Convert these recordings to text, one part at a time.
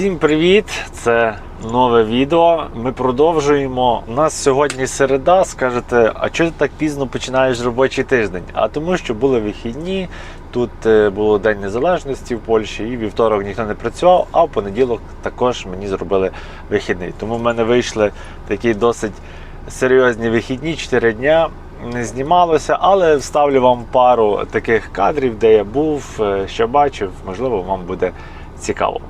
Всім привіт! Це нове відео. Ми продовжуємо. У нас сьогодні середа. Скажете, а чого ти так пізно починаєш робочий тиждень? А тому, що були вихідні. Тут е, було День Незалежності в Польщі, і вівторок ніхто не працював, а в понеділок також мені зробили вихідний. Тому в мене вийшли такі досить серйозні вихідні, 4 дня. Не знімалося, але вставлю вам пару таких кадрів, де я був, е, що бачив. Можливо, вам буде цікаво.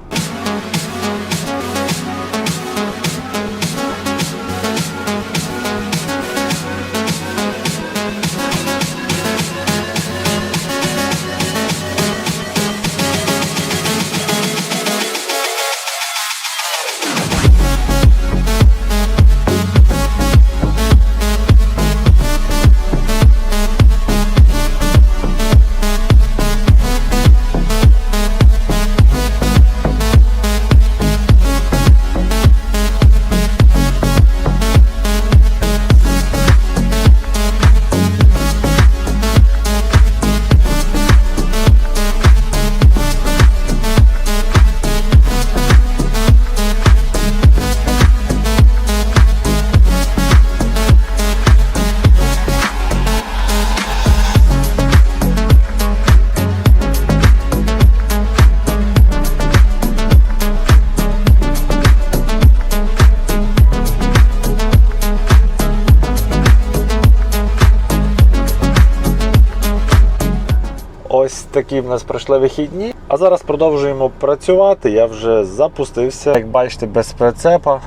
Такі в нас пройшли вихідні. А зараз продовжуємо працювати. Я вже запустився. Як бачите, без прицепа,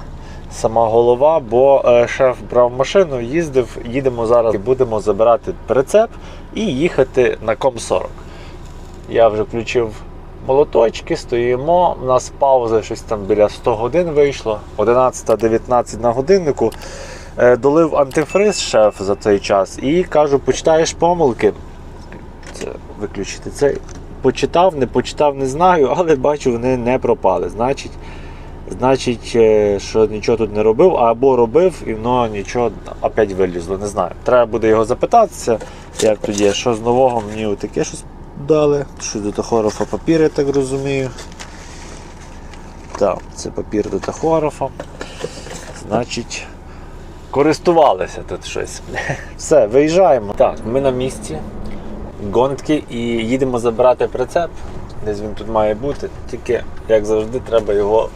сама голова, бо е, шеф брав машину, їздив. Їдемо зараз і будемо забирати прицеп і їхати на ком 40. Я вже включив молоточки, стоїмо. У нас пауза щось там біля 100 годин вийшло, 11-19 на годиннику. Е, Долив антифриз шеф за цей час і кажу, почитаєш помилки виключити цей. Почитав, не почитав, не знаю, але бачу, вони не пропали. Значить, значить, е, що нічого тут не робив, або робив, і воно нічого опять вилізло. Не знаю. Треба буде його запитатися, як тоді, що з нового мені таке щось дали. Що до тахографа папір, я так розумію. Так, це папір до тахографа. Значить, користувалися тут щось. Все, виїжджаємо. Так, ми на місці гонки і їдемо забирати прицеп. Десь він тут має бути, тільки, як завжди, треба його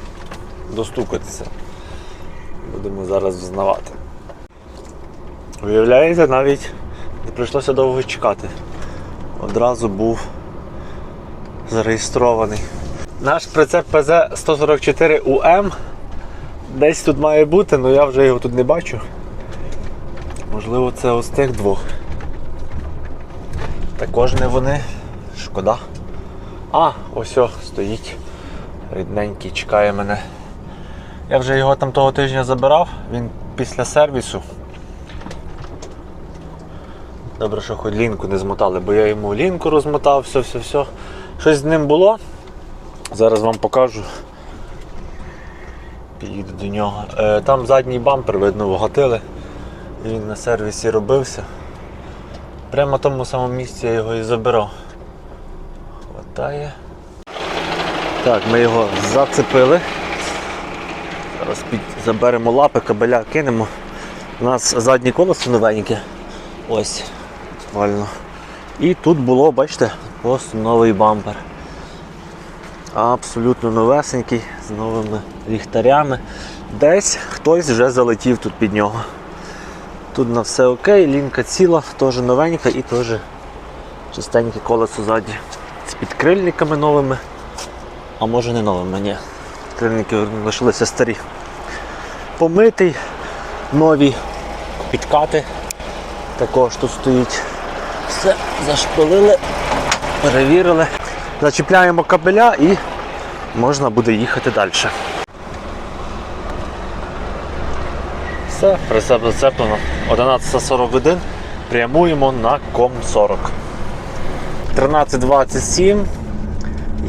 достукатися. Будемо зараз взнавати. Уявляєте, навіть не прийшлося довго чекати. Одразу був зареєстрований. Наш прицеп ПЗ 144 УМ десь тут має бути, але я вже його тут не бачу. Можливо, це ось тих двох. Також не вони. Шкода. А, ось о, стоїть. Рідненький, чекає мене. Я вже його там того тижня забирав, він після сервісу. Добре, що хоч лінку не змотали, бо я йому лінку розмотав, все, все, все. Щось з ним було. Зараз вам покажу. Підійду до нього. Е, там задній бампер, видно, вгатили. Він на сервісі робився. Прямо на тому самому місці я його і забирав. Хватає. Так, ми його зацепили. Зараз під... заберемо лапи, кабеля кинемо. У нас заднє колесо новеньке. Ось. Буквально. І тут було, бачите, просто новий бампер. Абсолютно новесенький, з новими ліхтарями. Десь хтось вже залетів тут під нього. Тут на все окей, лінка ціла, теж новенька і теж чистеньке колесо ззаді. З підкрильниками новими, а може не новими, ні. Підкрильники лишилися старі. Помитий, нові підкати. Також тут стоїть. Все, зашпилили, перевірили. Зачіпляємо кабеля і можна буде їхати далі. Все, прицеп зацеплено. 11.41. Прямуємо на ком 40. 13.27.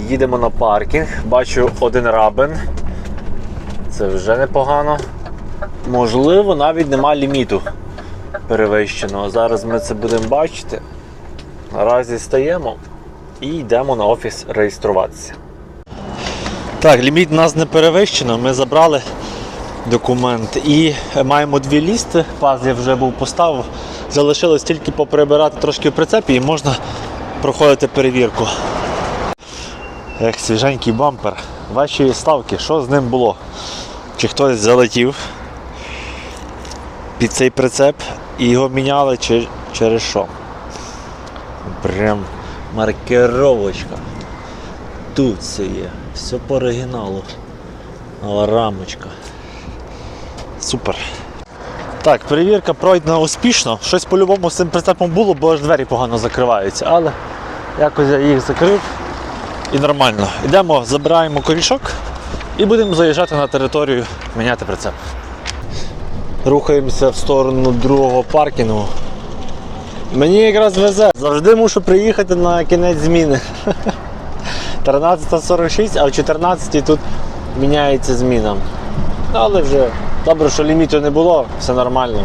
Їдемо на паркінг. Бачу один рабин. Це вже непогано. Можливо, навіть нема ліміту перевищеного. Зараз ми це будемо бачити. Наразі стаємо і йдемо на офіс реєструватися. Так, ліміт у нас не перевищено. Ми забрали документ і маємо дві лісти. Паз я вже був поставив. Залишилось тільки поприбирати трошки в прицепі і можна проходити перевірку. Як свіженький бампер. Ваші ставки, що з ним було? Чи хтось залетів під цей прицеп і його міняли, чи через що? Прям маркировочка. Тут все є. Все по оригіналу. Рамочка. Супер. Так, перевірка пройдена успішно. Щось по-любому з цим прицепом було, бо аж двері погано закриваються. Але якось я їх закрив і нормально. Йдемо, забираємо корішок і будемо заїжджати на територію, міняти прицеп. Рухаємося в сторону другого паркінгу. Мені якраз везе. Завжди мушу приїхати на кінець зміни. 13.46, а в 14 тут міняється зміна. Але вже добре, що ліміту не було, все нормально.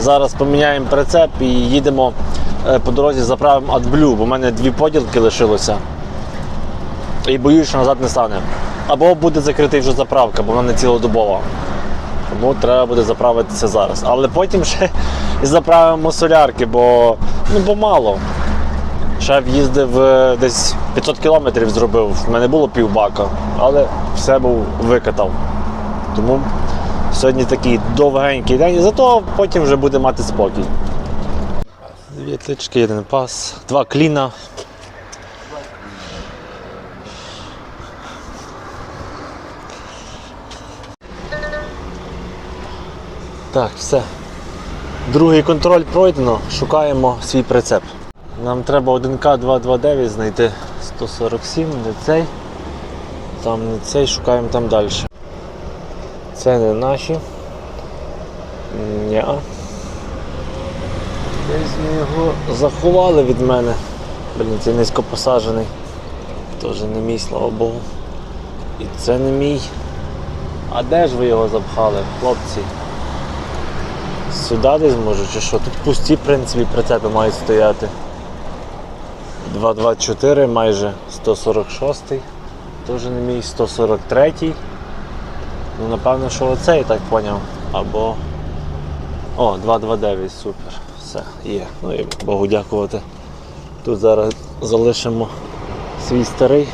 Зараз поміняємо прицеп і їдемо е, по дорозі заправимо AdBlue, бо в мене дві поділки лишилося. І боюсь, що назад не стане. Або буде закритий вже заправка, бо вона не цілодобова. Тому треба буде заправитися зараз. Але потім ще і заправимо солярки, бо, ну, бо мало. Шеф їздив е, десь 500 кілометрів зробив. В мене було півбака, але все був викатав. Тому сьогодні такий довгенький день, зато потім вже буде мати спокій. Дві тички, один пас, два кліна. Так, все. Другий контроль пройдено, шукаємо свій прицеп. Нам треба 1К229 знайти 147, не цей. Там не цей, шукаємо там далі. Це не наші. Ня. Десь ми його заховали від мене. Блін, цей низько посаджений. Теж не мій, слава Богу. І це не мій. А де ж ви його запхали, хлопці? Сюди десь може чи що? Тут пусті, в принципі, прицепи мають стояти. 224 майже 146 теж не мій 143 Ну напевно, що оцей я так поняв. Або. О, 229, супер. Все, є. Ну і Богу дякувати. Тут зараз залишимо свій старий.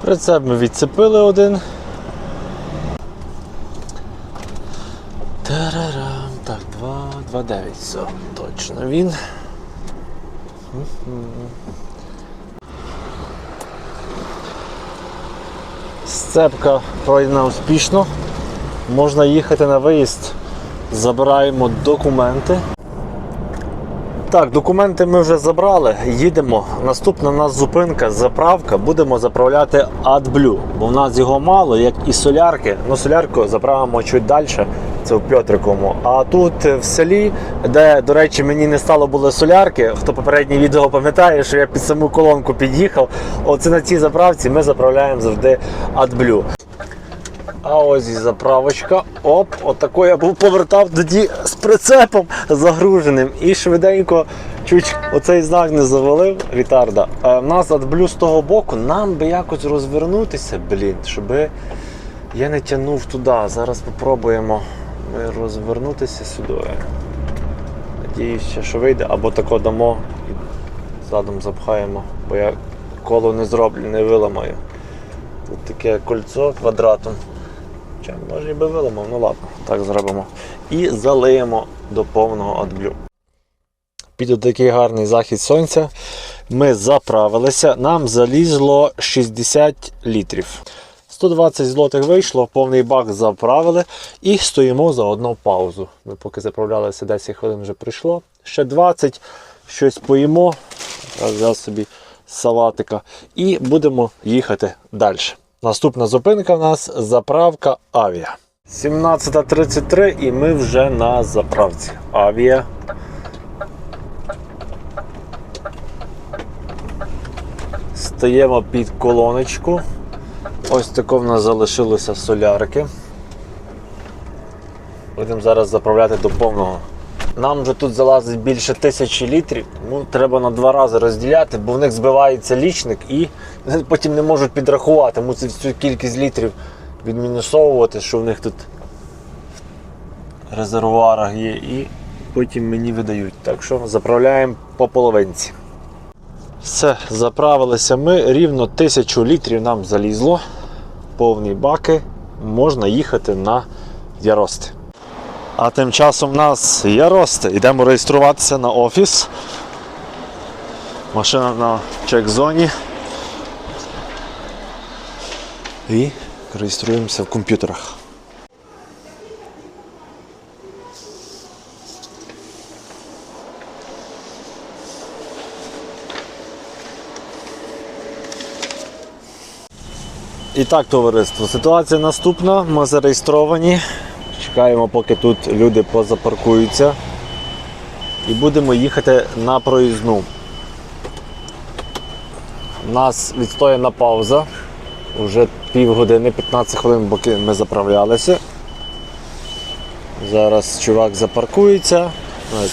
Прицеп ми відцепили один. Все, точно він. Сцепка пройдена успішно. Можна їхати на виїзд. Забираємо документи. Так, документи ми вже забрали, їдемо. Наступна у нас зупинка, заправка. Будемо заправляти AdBlue, бо в нас його мало, як і солярки. Ну, солярку заправимо чуть далі, це в Пьотриковому. А тут е, в селі, де, до речі, мені не стало було солярки. Хто попереднє відео пам'ятає, що я під саму колонку під'їхав. Оце на цій заправці ми заправляємо завжди AdBlue. А ось і заправочка. Оп, отако я був повертав тоді з прицепом загруженим і швиденько чуть оцей знак не завалив рітарда. А в нас адблю з того боку, нам би якось розвернутися, блін, щоб я не тягнув туди. Зараз спробуємо розвернутися сюди. Надіюся, що вийде, або тако дамо і задом запхаємо, бо я коло не зроблю, не виламаю. Тут таке кольцо квадратом. Хоча, може і би виламав, ну ладно, так зробимо. І залиємо до повного адблю. Під такий гарний захід сонця ми заправилися. Нам залізло 60 літрів. 120 злотих вийшло, повний бак заправили і стоїмо за одну паузу. Ми поки заправлялися 10 хвилин вже прийшло. Ще 20, щось поїмо. Я Взяв собі салатика. І будемо їхати далі. Наступна зупинка у нас заправка Авіа. 17.33 і ми вже на заправці. Авіа. Стаємо під колоночку. Ось тако в нас залишилося солярки. Будемо зараз заправляти до повного. Нам вже тут залазить більше тисячі літрів, тому треба на два рази розділяти, бо в них збивається лічник і потім не можуть підрахувати. Мусить всю кількість літрів відмінусовувати, що в них тут в резервуарах є, і потім мені видають. Так що заправляємо по половинці. Все, заправилися ми, рівно тисячу літрів нам залізло, повні баки, можна їхати на Ярости. А тим часом в нас Ярости. Йдемо реєструватися на офіс. Машина на чек-зоні. І реєструємося в комп'ютерах. І так, товариство, ситуація наступна. Ми зареєстровані. Чекаємо, поки тут люди позапаркуються. І будемо їхати на проїзну. Нас відстояна пауза. Уже півгодини, 15 хвилин, поки ми заправлялися. Зараз чувак запаркується,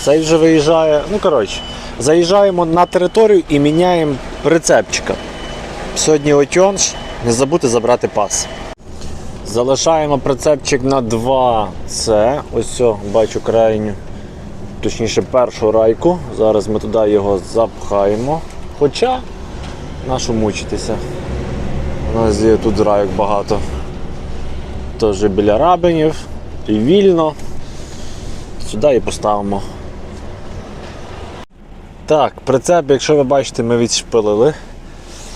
цей вже виїжджає. Ну, коротше, заїжджаємо на територію і міняємо прицепчика. Сьогодні отьонж, не забудьте забрати пас. Залишаємо прицепчик на 2С. Ось все, бачу крайню, точніше першу райку. Зараз ми туди його запхаємо. Хоча, нашу мучитися. У нас є тут райок багато. Теж біля рабинів і вільно. Сюди і поставимо. Так, прицеп, якщо ви бачите, ми відшпилили.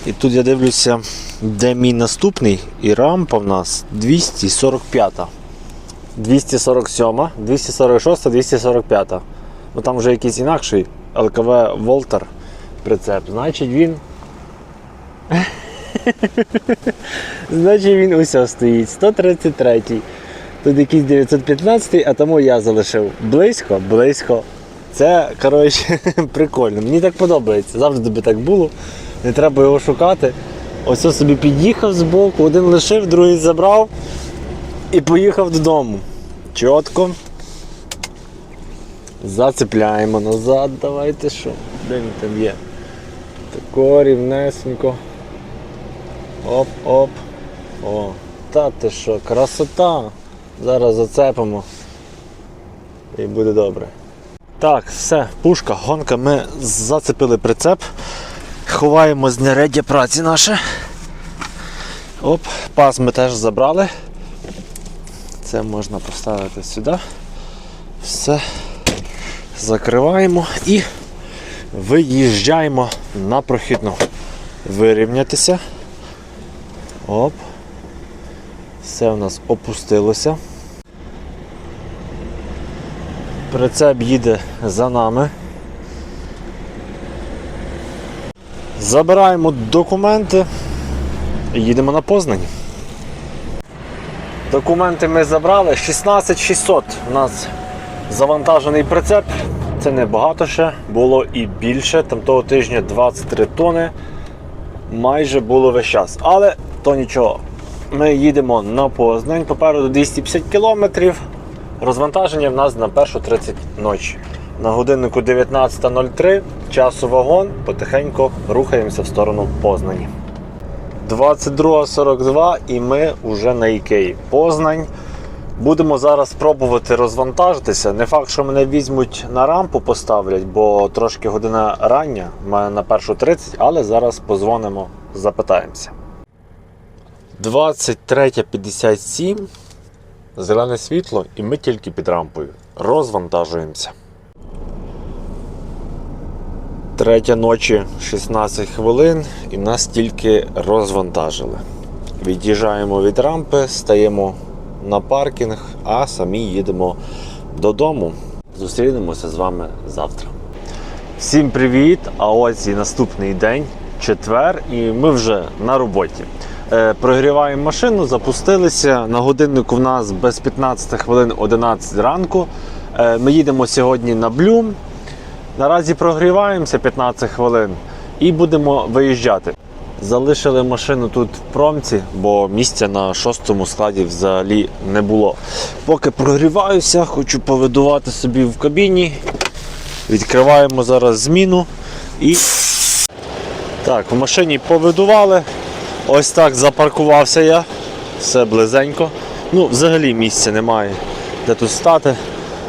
І тут я дивлюся, де мій наступний, і рампа в нас 245. 247, 246, 245. Ну там вже якийсь інакший ЛКВ Волтер прицеп. Значить він. Значить він усе стоїть. 133. Тут якийсь 915, а тому я залишив. Близько, близько. Це, коротше, прикольно. Мені так подобається. Завжди би так було. Не треба його шукати. Ось собі під'їхав з боку, один лишив, другий забрав і поїхав додому. Чітко. Зацепляємо назад, давайте що. Де він там є? Тако рівнесенько. Оп-оп. О, та ти що, красота. Зараз зацепимо. І буде добре. Так, все, пушка, гонка, ми зацепили прицеп. Ховаємо знаряддя праці наше. Оп, пас ми теж забрали. Це можна поставити сюди. Все. Закриваємо і виїжджаємо на прохідну. Вирівнятися. Оп. Все у нас опустилося. Прицеп їде за нами. Забираємо документи і їдемо на Познані. Документи ми забрали. 16600 у нас завантажений прицеп. Це не багато ще, було і більше. Там того тижня 23 тони. Майже було весь час. Але то нічого. Ми їдемо на Познань. Попереду 250 кілометрів. Розвантаження в нас на першу 30 ночі. На годиннику 19.03, часу вагон, потихеньку рухаємося в сторону Познані. 22.42 і ми вже на Ікеї. Познань. Будемо зараз пробувати розвантажитися. Не факт, що мене візьмуть на рампу, поставлять, бо трошки година рання, в мене на першу 30, але зараз позвонимо, запитаємося. 23.57. Зелене світло, і ми тільки під рампою. Розвантажуємося. Третя ночі 16 хвилин і нас тільки розвантажили. Від'їжджаємо від рампи, стаємо на паркінг, а самі їдемо додому. Зустрінемося з вами завтра. Всім привіт! А ось і наступний день, четвер, і ми вже на роботі. Е, Прогріваємо машину, запустилися. На годиннику в нас без 15 хвилин 11 ранку. Е, Ми їдемо сьогодні на Блюм. Наразі прогріваємося 15 хвилин і будемо виїжджати. Залишили машину тут в промці, бо місця на шостому складі взагалі не було. Поки прогріваюся, хочу повидувати собі в кабіні. Відкриваємо зараз зміну і. Так, в машині повидували. Ось так запаркувався я. Все близенько. Ну, взагалі місця немає, де тут стати.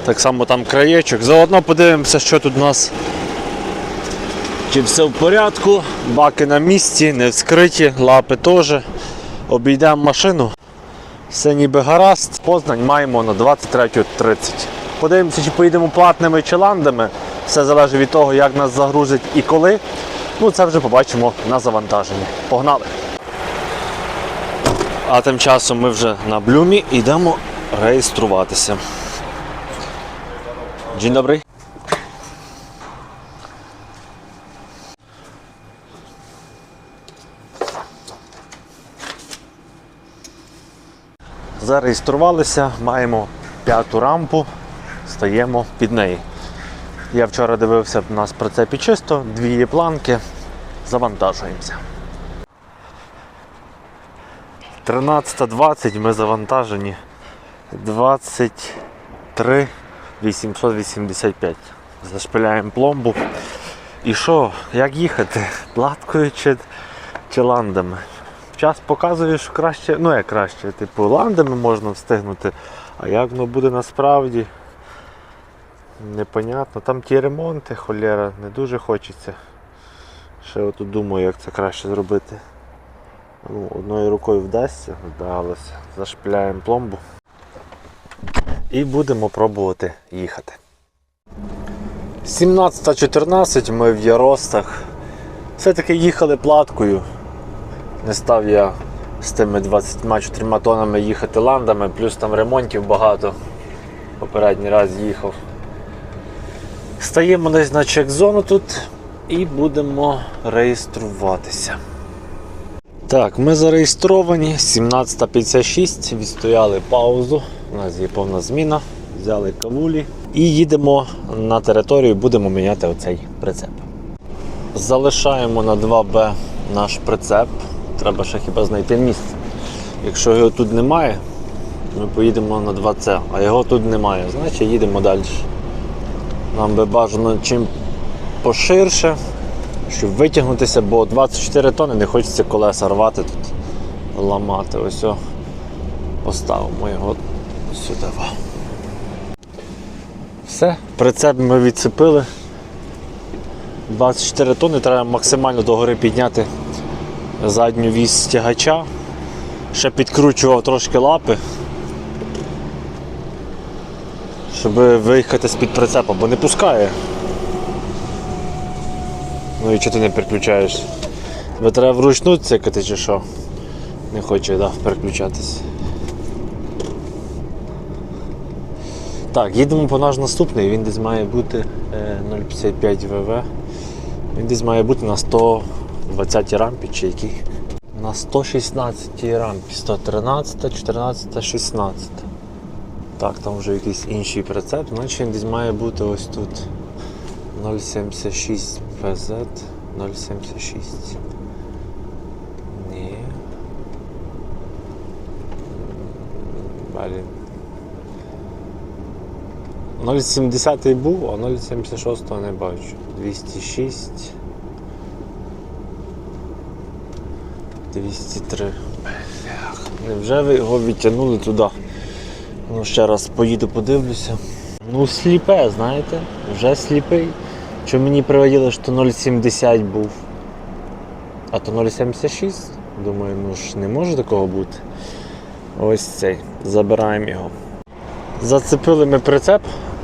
Так само там краєчок. Заодно подивимося, що тут у нас. Чи все в порядку, баки на місці, не вскриті, лапи теж. Обійдемо машину. Все ніби гаразд. Познань маємо на 23.30. Подивимося, чи поїдемо платними чи ландами. Все залежить від того, як нас загрузить і коли. Ну, це вже побачимо на завантаженні. Погнали! А тим часом ми вже на блюмі йдемо реєструватися. Dzień dobry. Зареєструвалися, маємо п'яту рампу, стаємо під неї. Я вчора дивився у нас в прицепі чисто, дві є планки, завантажуємося. 13.20 ми завантажені. 23 885. Зашпиляємо пломбу. І що, як їхати? Платкою чи, чи ландами? Час показує, що краще, ну як краще, типу, ландами можна встигнути, а як воно буде насправді, непонятно. Там ті ремонти, холєра, не дуже хочеться. Ще отут думаю, як це краще зробити. Ну, одною рукою вдасться, вдалося. Зашпиляємо пломбу і будемо пробувати їхати. 17.14 ми в Яростах. Все-таки їхали платкою. Не став я з тими 24 тонами їхати ландами, плюс там ремонтів багато. Попередній раз їхав. Стаємо десь на чек-зону тут і будемо реєструватися. Так, ми зареєстровані 17.56, відстояли паузу, у нас є повна зміна, взяли кавулі і їдемо на територію, будемо міняти оцей прицеп. Залишаємо на 2Б наш прицеп. Треба ще хіба знайти місце. Якщо його тут немає, ми поїдемо на 2С, а його тут немає, значить їдемо далі. Нам би бажано чим поширше, щоб витягнутися, бо 24 тони не хочеться колеса рвати тут, ламати. Ось о, поставимо його сюди. во. Все, прицеп ми відцепили. 24 тони треба максимально догори підняти задню вісь тягача. Ще підкручував трошки лапи, щоб виїхати з-під прицепа, бо не пускає. Ну і чого ти не переключаєш? Треба вручну цикати чи що? Не хоче да, переключатись. Так, їдемо по наш наступний, він десь має бути е, 0,55 ВВ. Він десь має бути на 120 рампі чи який. На 116 рампі, 113, 14, 16. Так, там вже якийсь інший прицеп, значить він десь має бути ось тут. 0,76 PZ 0,76. Ні. Блін. 0,70 був, а 0,76 не бачу. 206. 203. Невже ви його відтягнули туди? Ну, ще раз поїду подивлюся. Ну, сліпе, знаєте, вже сліпий. Що мені приводили, що 0,70 був. А то 0,76. Думаю, ну ж не може такого бути. Ось цей. Забираємо його. Зацепили ми прицеп,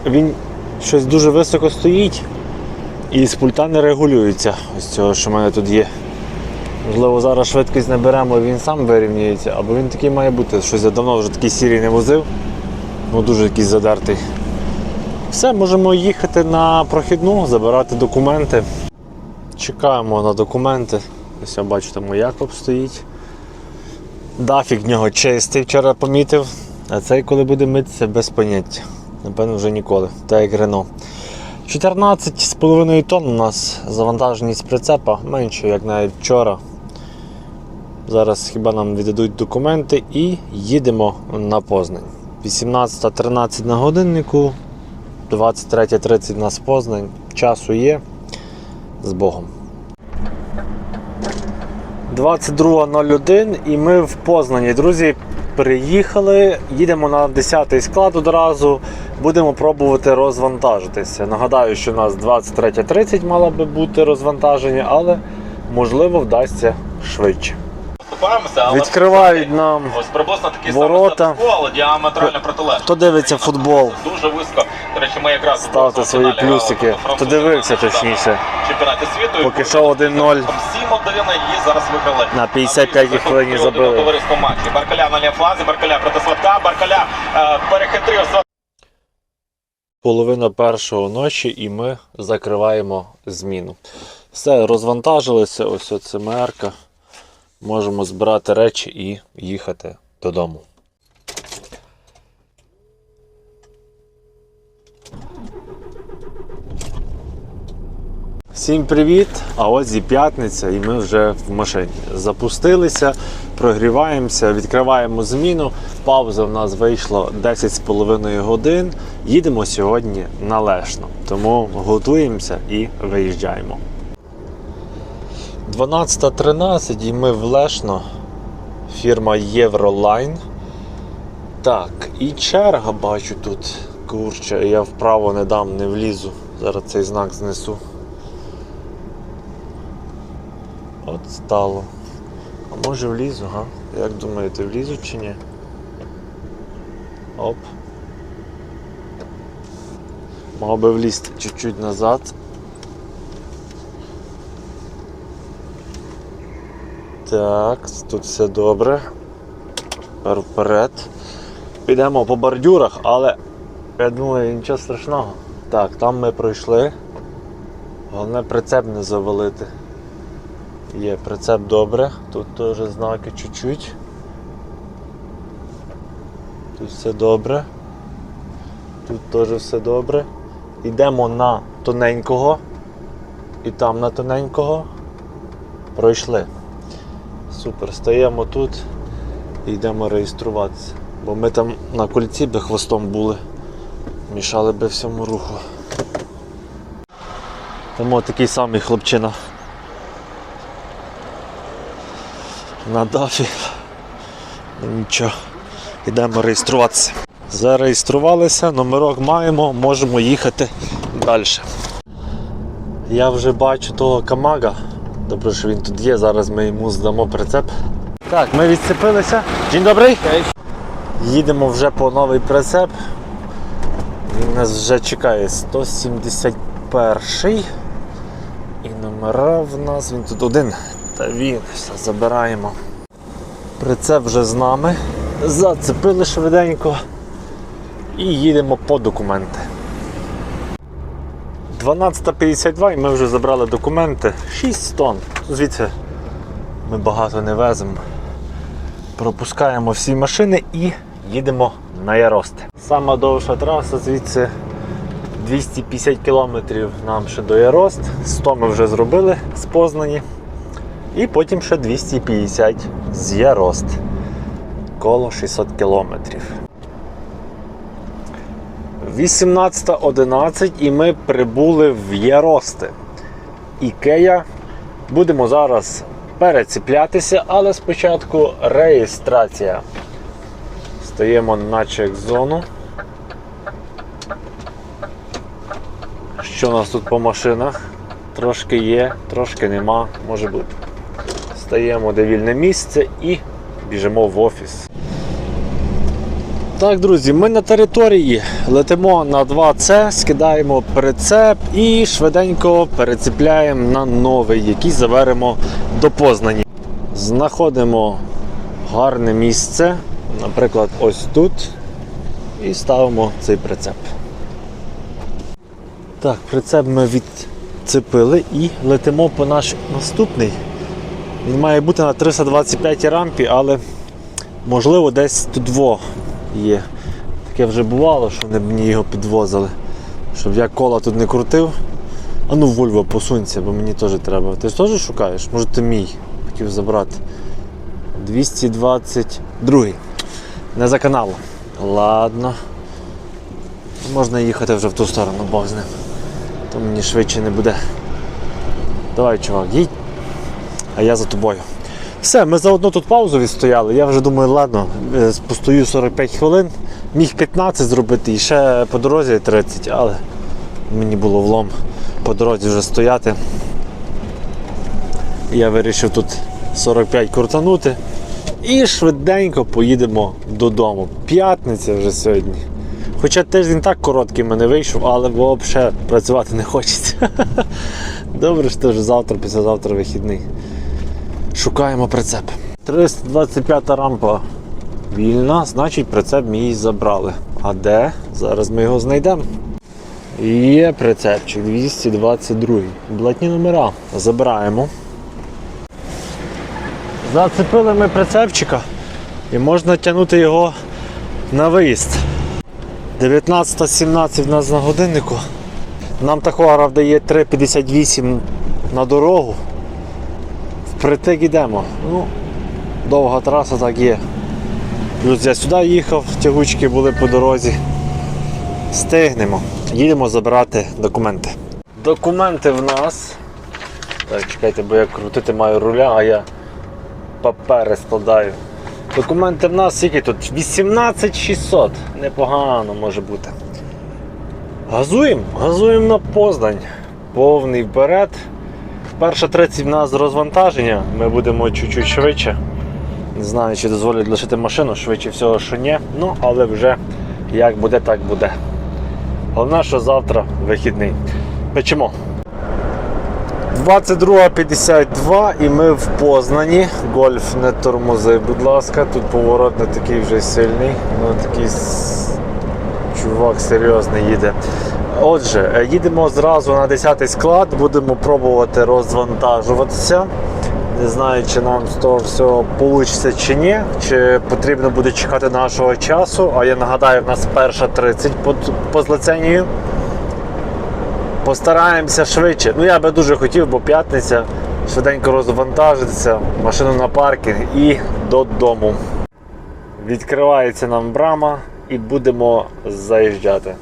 він щось дуже високо стоїть і з пульта не регулюється. Ось цього, що в мене тут є. Можливо, зараз швидкість наберемо, він сам вирівнюється, або він такий має бути. Щось я давно вже такий сірий не возив. Ну дуже якийсь задертий. Все, можемо їхати на прохідну, забирати документи. Чекаємо на документи. Ось я бачу, там Якоб стоїть. Дафік в нього чистий, вчора помітив. А цей, коли буде митися, без поняття. Напевно, вже ніколи. Так як Рено. 14,5 тонн у нас завантаженість прицепа, менше, як навіть вчора. Зараз хіба нам віддадуть документи і їдемо на Познань. 18.13 на годиннику, 23.30 нас Познань. Часу є. З Богом. 22.01 і ми в Познані. Друзі, приїхали, їдемо на 10-й склад одразу. Будемо пробувати розвантажитися. Нагадаю, що у нас 23.30 мало би бути розвантаження, але можливо вдасться швидше. Відкривають нам. ось приблизно такі ворота. діаметрально. Хто дивиться футбол? Дуже вузько. До речі, ми якраз Ставте свої плюсики. проти дивився, точніше. чемпіонаті світу. Поки що 1-0. 7-1 і зараз виграли. На 55-й хвилині забили. товариському матчі. Баркаля на лівфланзі, Баркаля проти Славка, Баркаля е, перехитрив Половина першого ночі, і ми закриваємо зміну. Все, розвантажилися, ось ЦМР-ка. Можемо збирати речі і їхати додому. Всім привіт! А ось і п'ятниця, і ми вже в машині. Запустилися, прогріваємося, відкриваємо зміну. Пауза в нас вийшло 10,5 годин. Їдемо сьогодні на Лешно, тому готуємося і виїжджаємо. 12.13 і ми в Лешно. Фірма Євролайн. Так, і черга бачу тут. Курче, я вправо не дам, не влізу. Зараз цей знак знесу. От стало. А може влізу, га? Як думаєте, влізу чи ні? Оп. Мав би влізти чуть-чуть назад. Так, тут все добре. Тепер вперед. Підемо по бордюрах, але я думаю, нічого страшного. Так, там ми пройшли. Головне прицеп не завалити. Є прицеп добре, тут теж знаки чуть-чуть. Тут все добре. Тут теж все добре. Йдемо на тоненького. І там на тоненького. Пройшли. Супер, стаємо тут і йдемо реєструватися. Бо ми там на кольці би хвостом були. Мішали би всьому руху. Тому такий самий хлопчина. На дафі. Ну, Нічого, йдемо реєструватися. Зареєструвалися, номерок маємо, можемо їхати далі. Я вже бачу того камага. Добре, що він тут є, зараз ми йому здамо прицеп. Так, ми відцепилися. День добрий. Їдемо вже по новий прицеп. Він нас вже чекає 171 і номера в нас, він тут один. Та він, все, забираємо. Прицеп вже з нами. Зацепили швиденько і їдемо по документи. 12.52 і ми вже забрали документи. 6 тонн. Звідси ми багато не веземо. Пропускаємо всі машини і їдемо на Ярост. Сама довша траса звідси 250 кілометрів нам ще до Ярост. 100 ми вже зробили з Познані. І потім ще 250 з Ярост. Коло 600 кілометрів. 18.11 і ми прибули в Ярости. Ікея. Будемо зараз переціплятися, але спочатку реєстрація. Стаємо на чек-зону. Що у нас тут по машинах? Трошки є, трошки нема, може бути. Стаємо де вільне місце і біжимо в офіс. Так, друзі, ми на території летимо на 2C, скидаємо прицеп і швиденько перецепляємо на новий, який заверимо до Познані. Знаходимо гарне місце, наприклад, ось тут, і ставимо цей прицеп. Так, прицеп ми відцепили і летимо по наш наступний. Він має бути на 325 рампі, але можливо десь тут дво є. Таке вже бувало, що вони мені його підвозили. Щоб я кола тут не крутив. А ну Вольво, посунься, бо мені теж треба. Ти ж теж шукаєш? Може ти мій хотів забрати. 222. Не за каналом. Ладно. Можна їхати вже в ту сторону, Бог з ним. То мені швидше не буде. Давай, чувак, їдь. А я за тобою. Все, ми заодно тут паузу відстояли. Я вже думаю, ладно, е, постою 45 хвилин, міг 15 зробити і ще по дорозі 30, але мені було влом по дорозі вже стояти. Я вирішив тут 45 крутанути і швиденько поїдемо додому. П'ятниця вже сьогодні. Хоча тиждень так короткий в мене вийшов, але взагалі працювати не хочеться. Добре, що завтра, післязавтра вихідний. Шукаємо прицеп. 325 рампа вільна, значить прицеп мій забрали. А де? Зараз ми його знайдемо. Є прицепчик 222. Блатні номера. Забираємо. Зацепили ми прицепчика і можна тягнути його на виїзд. 19.17 в нас на годиннику. Нам такого дає 3,58 на дорогу. Впритик йдемо. Ну, довга траса так є. Плюс я сюди їхав, тягучки були по дорозі. Стигнемо. Їдемо забирати документи. Документи в нас. Так, чекайте, бо я крутити маю руля, а я папери складаю. Документи в нас скільки тут? 18600. Непогано може бути. Газуємо, газуємо на Познань. Повний вперед. Перша 30 в нас розвантаження, ми будемо чуть-чуть швидше. Не знаю, чи дозволять лишити машину, швидше всього, що ні. Ну, але вже як буде, так буде. Головне, що завтра вихідний. Печемо. 22.52 і ми в Познані. Гольф не тормози, будь ласка. Тут поворот не такий вже сильний. Ну такий чувак серйозний їде. Отже, е, їдемо зразу на 10 склад, будемо пробувати розвантажуватися. Не знаю, чи нам з того всього вийде чи ні, чи потрібно буде чекати нашого часу. А я нагадаю, в нас перша 30 по, по злиценію. Постараємося швидше. Ну я би дуже хотів, бо п'ятниця швиденько розвантажитися, машину на паркінг і додому. Відкривається нам брама і будемо заїжджати.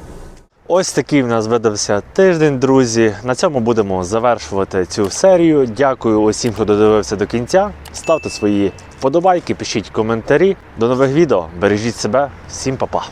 Ось такий в нас видався тиждень, друзі. На цьому будемо завершувати цю серію. Дякую усім, хто додивився до кінця. Ставте свої вподобайки, пишіть коментарі. До нових відео. Бережіть себе. Всім па-па.